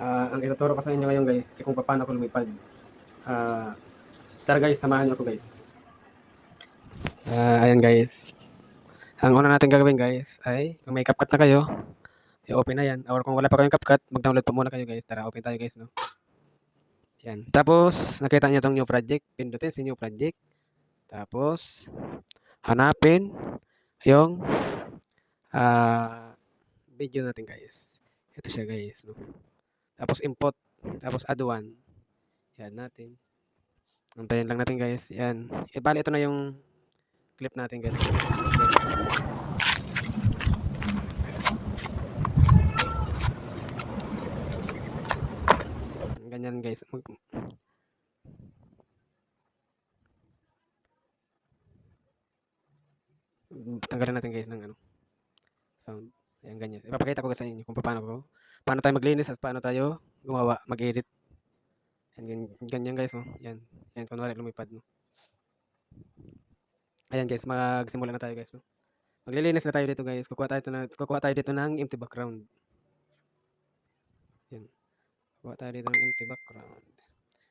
Ah, ang ituturo ko sa inyo ngayon guys, ay kung paano ako lumipad. Ah, tara guys, samahan niyo ako guys. Ah, ayan guys. Ang una natin gagawin guys ay kung may CapCut na kayo, i-open na yan. Or kung wala pa kayong CapCut, mag-download pa muna kayo guys. Tara, open tayo guys, no? Yan. Tapos, nakita niyo tong new project. Pindutin si new project. Tapos, hanapin yung ah video natin guys. Ito siya guys, no? Tapos import, tapos add one. Yan natin. Antayin lang natin guys. Yan. E, bali ito na yung clip natin guys. Ganyan guys. Mag tanggalin natin guys ng ano sound. Ayan ganyan. Ipapakita ko sa inyo kung paano ko paano tayo maglinis at paano tayo gumawa, mag-edit. Yan, ganyan, guys, oh. Yan. Yan, kunwari lumipad, no. Ayan guys, magsimula na tayo guys, no. Maglilinis na tayo dito guys. Kukuha tayo, na, kukuha tayo dito ng empty background. Yan. Kukuha tayo dito ng empty background.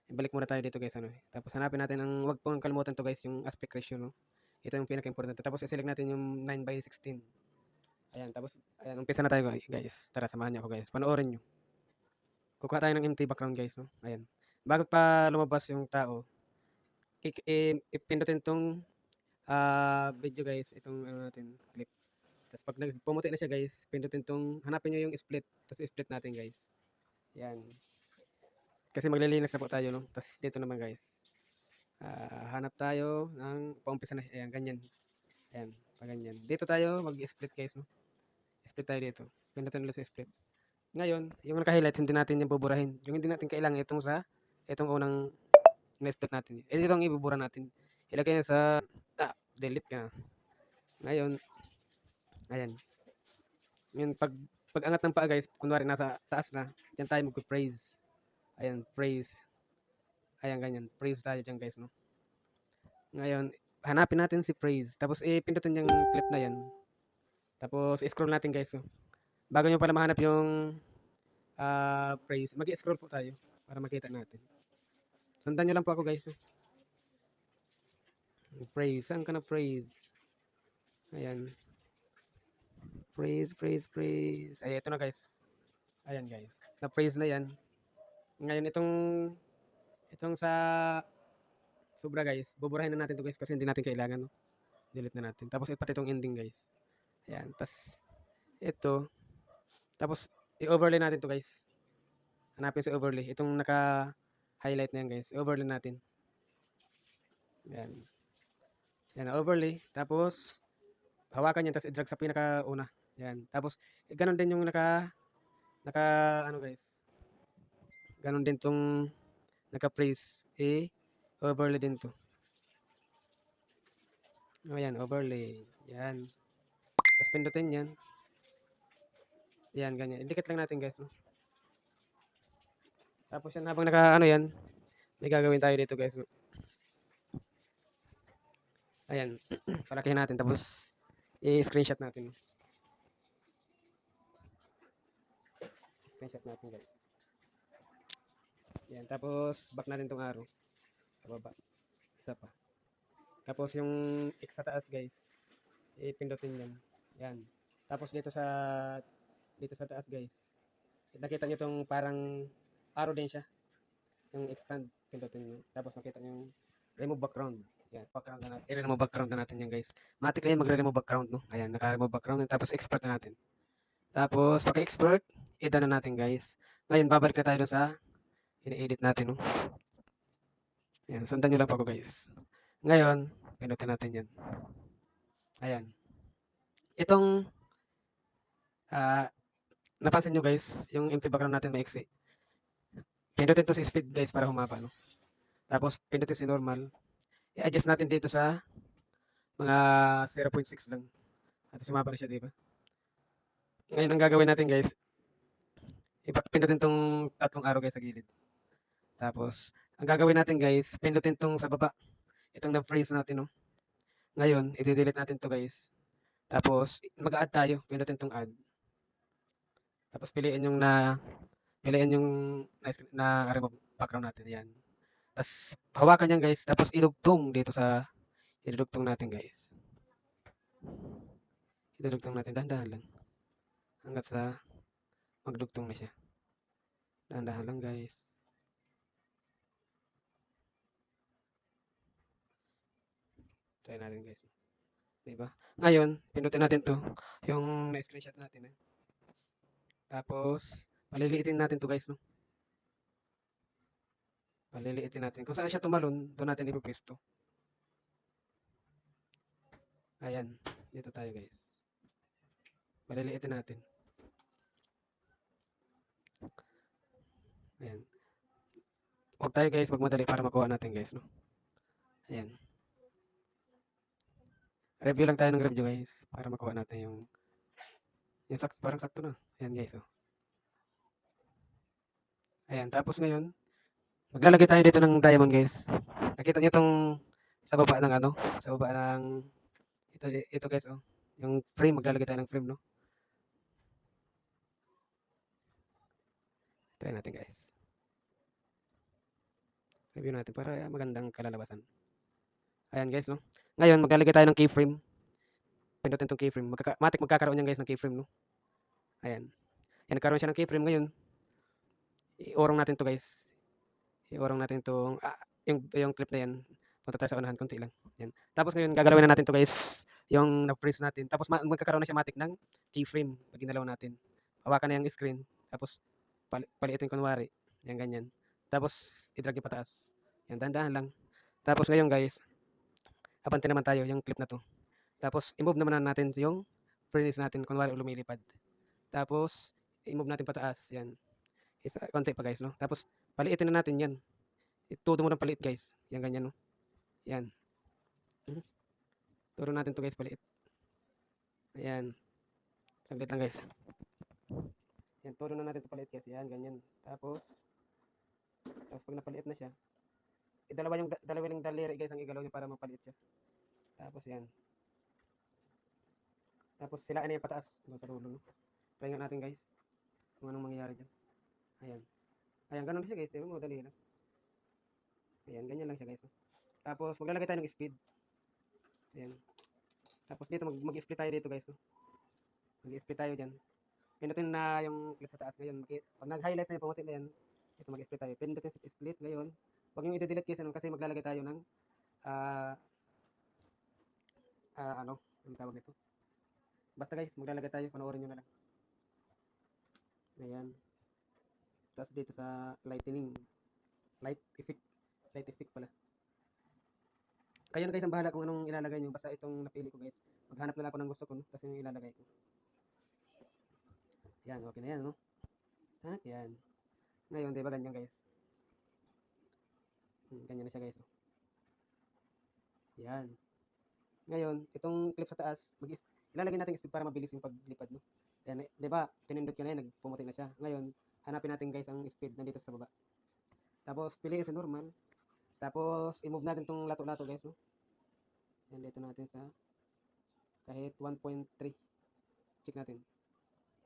Ibalik muna tayo dito guys, ano eh. Tapos hanapin natin ang, wag pong kalimutan to guys, yung aspect ratio, no. Ito yung pinaka-importante. Tapos i-select natin yung 9 by 16. Ayan, tapos, ayan, umpisa na tayo guys. Tara, samahan niyo ako guys. Panoorin nyo. Kukuha tayo ng empty background guys, no? Ayan. Bago pa lumabas yung tao, ipindutin tong ah, video guys, itong ano natin, clip. Tapos pag nagpumuti na siya guys, pindutin tong, hanapin nyo yung split. Tapos split natin guys. Yan. Kasi maglilinis na po tayo, no? Tapos dito naman guys. ah, hanap tayo ng, paumpisa na, ayan, ganyan. Ayan, pa ganyan. Dito tayo, mag-split guys, no? Split tayo dito. Pindutin ulit sa split. Ngayon, yung naka-highlight, hindi natin yung buburahin. Yung hindi natin kailangan, itong sa, itong unang na-split natin. Eh, ito ang ibubura natin. Ilagay na sa, ah, delete ka na. Ngayon, ayan. Ngayon, pag, pag angat ng paa guys, kunwari nasa taas na, dyan tayo mag-praise. Ayan, praise. Ayan, ganyan. Praise tayo dyan guys, no? Ngayon, hanapin natin si praise. Tapos, eh, pindutin yung clip na yan. Tapos, scroll natin guys, no? Bago nyo pala mahanap yung ah praise, mag-scroll po tayo para makita natin. Sundan nyo lang po ako guys. no? Praise. Saan ka na praise? Ayan. Praise, praise, praise. Ay, ito na guys. Ayan guys. Na-praise na yan. Ngayon itong itong sa sobra guys. Buburahin na natin to guys kasi hindi natin kailangan. No? Delete na natin. Tapos pati itong ending guys. Ayan. Tapos ito. Tapos i-overlay natin to guys. Hanapin sa overlay. Itong naka-highlight na yan guys. I-overlay natin. Ayan. Yan, overlay. Tapos, hawakan yan, tapos i-drag sa pinaka-una. Yan. Tapos, ganun din yung naka, naka, ano guys. Ganun din tong naka-praise. Eh, overlay din to. O, yan, overlay. Yan. Tapos, pindutin yan. Yan, ganyan. Idikit lang natin guys. No? Tapos yan, habang naka, ano yan, may gagawin tayo dito guys. No? Ayan, palakihin natin tapos i-screenshot natin. Screenshot natin guys. Yan, tapos back natin tong arrow. Sa baba. Isa pa. Tapos yung X sa taas guys, ipindutin yan. Yan. Tapos dito sa dito sa taas guys. Nakita nyo tong parang arrow din siya. Yung expand, pindutin nyo. Tapos nakita nyo yung remove background. Yan, background na natin. I-remove background na natin yan, guys. Matik na yan, magre-remove background, no? Ayan, naka-remove background. Tapos, export na natin. Tapos, pagka-export, i-done na natin, guys. Ngayon, babalik na tayo sa ini-edit natin, no? Ayan, sundan nyo lang ako, guys. Ngayon, pinutin natin yan. Ayan. Itong, ah, napansin nyo, guys, yung empty background natin maiksi. Pinutin to sa speed, guys, para humaba, no? Tapos, pinutin si normal i-adjust natin dito sa mga 0.6 lang. At sumapa na siya, di ba? Ngayon, ang gagawin natin, guys, ipapindutin tong tatlong araw, guys, sa gilid. Tapos, ang gagawin natin, guys, pindutin tong sa baba. Itong na-freeze natin, no? Ngayon, i-delete natin to guys. Tapos, mag-add tayo. Pindutin tong add. Tapos, piliin yung na piliin yung na, na remove background natin. Yan. Tapos, hawakan yan guys. Tapos, idugtong dito sa, idugtong natin guys. Idugtong natin. Dahan-dahan lang. Hanggat sa, magdugtong na siya. Dahan-dahan lang guys. Try natin guys. Diba? Ngayon, pindutin natin to. Yung na-screenshot natin. Eh. Tapos, paliliitin natin to guys. No? Paliliitin natin. Kung saan siya tumalon, doon natin ipipesto. Ayan. Dito tayo guys. Paliliitin natin. Ayan. Huwag tayo guys magmadali para makuha natin guys. No? Ayan. Review lang tayo ng review guys. Para makuha natin yung yung sak parang sakto na. Ayan guys. Oh. Ayan. Tapos ngayon, maglalagay tayo dito ng diamond guys. Nakita nyo tong sa baba ng ano? Sa baba ng ito, ito guys. Oh. Yung frame. Maglalagay tayo ng frame no? Try natin guys. Review natin para magandang kalalabasan. Ayan guys, no? Ngayon, maglalagay tayo ng keyframe. Pindutin tong keyframe. Magkaka matik magkakaroon yan guys ng keyframe, no? Ayan. Yan, nagkaroon siya ng keyframe. Ngayon, i-orong natin to guys. I-orong natin tong, ah, yung, yung clip na yan. Punta tayo sa unahan, konti lang. Yan. Tapos ngayon, gagalawin na natin to guys. Yung na-freeze natin. Tapos ma- magkakaroon na siya matik ng keyframe pag ginalaw natin. Hawakan na yung screen. Tapos, pali palitin kunwari. Yan, ganyan. Tapos, i-drag yung pataas. Yan, dahan-dahan lang. Tapos ngayon guys, abante naman tayo yung clip na to. Tapos, i-move naman natin yung furnace natin, kunwari lumilipad. Tapos, i-move natin pataas. Yan. Isa, konti pa guys, no? Tapos, paliitin na natin yan. Itudo mo ng paliit guys. Yan, ganyan, no? Yan. Mhm. Turo natin to guys, paliit. Ayan. Saglit lang guys. Yan, turo na natin to paliit guys. Yan, ganyan. Tapos, tapos pag napaliit na siya, dalawa yung da- dalawa yung daliri guys ang igalaw niya para mapaliit siya. Tapos yan. Tapos sila ano yung pataas doon sa dulo. No? Try natin guys. Kung anong mangyayari dyan. Ayan. Ayan, ganun siya guys. Diba mo, dali lang. Ayan, ganyan lang siya guys. no? Tapos maglalagay tayo ng speed. Ayan. Tapos dito, mag- mag-split tayo dito guys. Mag-split tayo dyan. Pinutin na yung clip sa taas ngayon. Pag nag-highlight na yung pumutin na yan, ito mag-split tayo. Pinutin sa split ngayon. Huwag yung i-delete kasi, ano, kasi maglalagay tayo ng ah ah, ano, ang tawag nito. Basta guys, maglalagay tayo, panoorin nyo na lang. Ayan. Tapos dito sa lightning. Light effect. Light effect pala. Kayo na guys ang bahala kung anong ilalagay nyo. Basta itong napili ko guys. Maghanap na lang ako ng gusto ko. No? Tapos yung ilalagay ko. Yan, okay na yan, no? Ha? Yan. Ngayon, di ba ganyan guys? Hmm, ganyan na siya guys. oh. Yan. Ngayon, itong clip sa taas, ilalagay natin speed para mabilis yung paglipad, no? Yan, di ba? Pinindot ko na yan, nagpumuti na siya. Ngayon, hanapin natin guys ang speed nandito sa baba. Tapos, piliin sa normal. Tapos, i-move natin tong lato-lato guys, no? Yan, dito natin sa kahit 1.3. Check natin.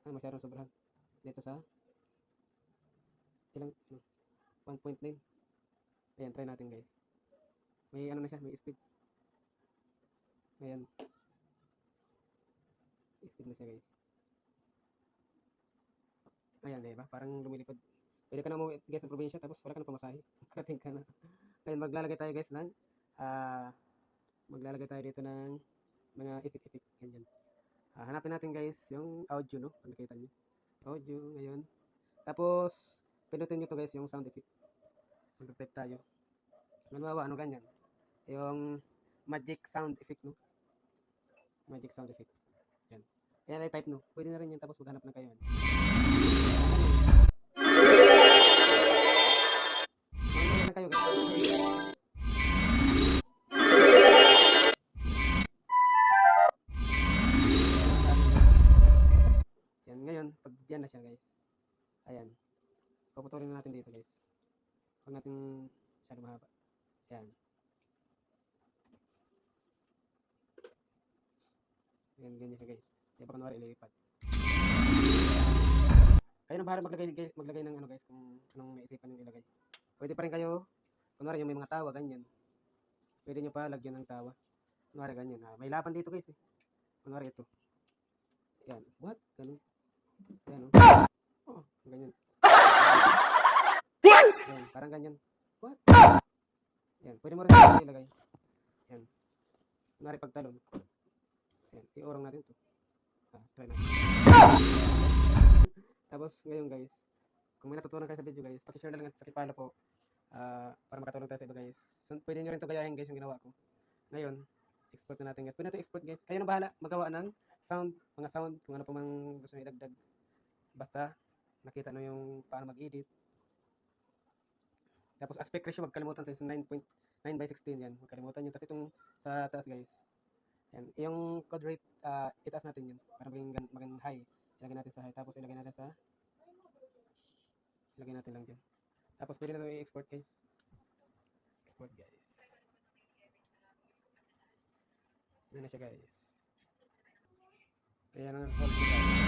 Ah, masyadong sobrahan. Dito sa ilang, ano, 1.9. Ayan, try natin guys. May ano na siya, may speed. Ayan. Speed na siya guys. Ayan, di ba? Parang lumilipad. Pwede ka na umuwi guys ng probinsya tapos wala ka na pamasahe. Karating ka na. Ayan, maglalagay tayo guys ng ah maglalagay tayo dito ng mga itik-itik. Ganyan. Ah, hanapin natin guys yung audio, no? Kung nakita nyo. Audio, ngayon. Tapos, pinutin nyo to guys yung sound effect. Mag-type tayo. Halimbawa, ano ganyan. Yung magic sound effect, no? Magic sound effect. Yan. Yan ay type, no? Pwede na rin yan, tapos maghanap na kayo. yan. Yan, ganyan siya, guys. Kaya pa kunwari ililipat. Kayo na bahala maglagay, guys- maglagay ng ano guys, kung anong naisipan yung ilagay. Pwede pa rin kayo, kunwari yung may mga tawa, ganyan. Pwede nyo pa lagyan ng tawa. Kunwari ganyan. Ah, may laban dito guys eh. Kunwari ito. Yan. What? Ganun. Yan oh. Oh, ganyan. Yan, parang ganyan. What? Yan, pwede mo rin ilagay. Yan. Kunwari pagtalon. Yan, iorong natin to. Ah, try natin. Tapos ngayon guys, kung may natutunan kayo sa video guys, pakishare na lang at pakipalo po ah, para makatulong tayo sa iba guys. So, pwede nyo rin ito gayahin guys yung ginawa ko. Ngayon, export na natin guys. Pwede natin export guys. Kayo na bahala magawa ng sound, mga sound, kung ano pa mang gusto nyo idagdag. Basta, nakita nyo yung paano mag-edit. Tapos aspect ratio, wag kalimutan sa 9.9 by 16 yan. Huwag kalimutan yun. Tapos itong sa taas guys. Yan. Yung code rate, ah, itaas natin yun. Para maging, maging high. Ilagay natin sa high. Tapos ilagay natin sa ilagay natin lang dyan. Tapos pwede na ito i-export guys. Export guys. Yan na siya guys. Ayan ang whole